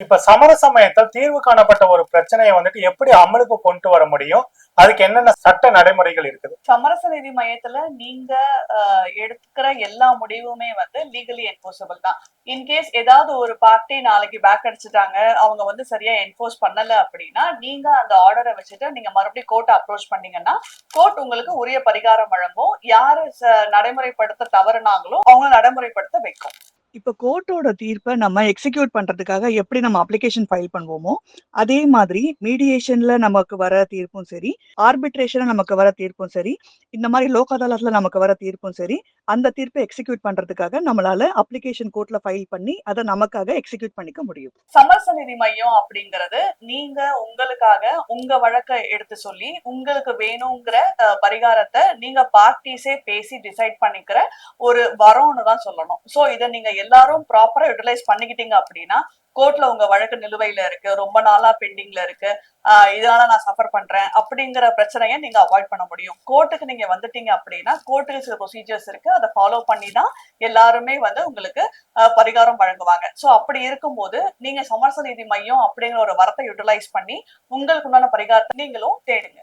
இப்ப சமரச மையத்தில் தீர்வு காணப்பட்ட ஒரு பிரச்சனையை வந்துட்டு எப்படி அமலுக்கு கொண்டு வர முடியும்? அதுக்கு என்னென்ன சட்ட நடைமுறைகள் இருக்குது? சமரச நீதி மையத்துல நீங்க ஆஹ், எடுக்கிற எல்லா முடிவுமே வந்து லீகலி என்போர்சபிள் தான். இன்கேஸ் ஏதாவது ஒரு பார்ட்டி நாளைக்கு பேக் அடிச்சுட்டாங்க அவங்க வந்து சரியா என்போர்ஸ் பண்ணல அப்படின்னா நீங்க அந்த ஆர்டரை வச்சுட்டு நீங்க மறுபடியும் கோர்ட் அப்ரோச் பண்ணீங்கன்னா கோர்ட் உங்களுக்கு உரிய பரிகாரம் வழங்கும். யாரு ச- நடைமுறைப்படுத்த தவறுனாங்களோ அவங்க நடைமுறைப்படுத்த வைக்கும். இப்ப கோர்ட்டோட தீர்ப்பை நம்ம எக்ஸிக்யூட் பண்றதுக்காக எப்படி நம்ம அப்ளிகேஷன் ஃபைல் பண்ணுவோமோ அதே மாதிரி மீடியேஷன்ல நமக்கு வர தீர்ப்பும் சரி ஆர்பிட்ரேஷன்ல நமக்கு வர தீர்ப்பும் சரி இந்த மாதிரி லோக் அதாலத்ல நமக்கு வர தீர்ப்பும் சரி அந்த தீர்ப்பை எக்ஸிக்யூட் பண்றதுக்காக நம்மளால அப்ளிகேஷன் கோர்ட்ல ஃபைல் பண்ணி அதை நமக்காக எக்ஸிக்யூட் பண்ணிக்க முடியும். சமரச நிதி மையம் அப்படிங்கிறது நீங்க உங்களுக்காக உங்க வழக்கை எடுத்து சொல்லி உங்களுக்கு வேணுங்கிற பரிகாரத்தை நீங்க பார்ட்டிஸே பேசி டிசைட் பண்ணிக்கிற ஒரு வரோன்னு தான் சொல்லணும். சோ இதை நீங்க எல்லாரும் ப்ராப்பரா யூட்டிலைஸ் பண்ணிக்கிட்டீங்க அப்படின்னா கோர்ட்ல உங்க வழக்கு நிலுவையில இருக்கு ரொம்ப நாளா பெண்டிங்ல இருக்கு ஆஹ் இதனால நான் சஃபர் பண்றேன் அப்படிங்கிற பிரச்சனையை நீங்க அவாய்ட் பண்ண முடியும். கோர்ட்டுக்கு நீங்க வந்துட்டீங்க அப்படின்னா கோர்ட்டுக்கு சில ப்ரொசீஜர்ஸ் இருக்கு. அதை ஃபாலோ பண்ணி தான் எல்லாருமே வந்து உங்களுக்கு ஆஹ் பரிகாரம் வழங்குவாங்க. சோ அப்படி இருக்கும்போது நீங்க சமரச நீதி மையம் அப்படிங்கிற ஒரு வரத்தை யூட்டிலைஸ் பண்ணி உங்களுக்கு உண்டான பரிகாரத்தை நீங்களும் தேடுங்க.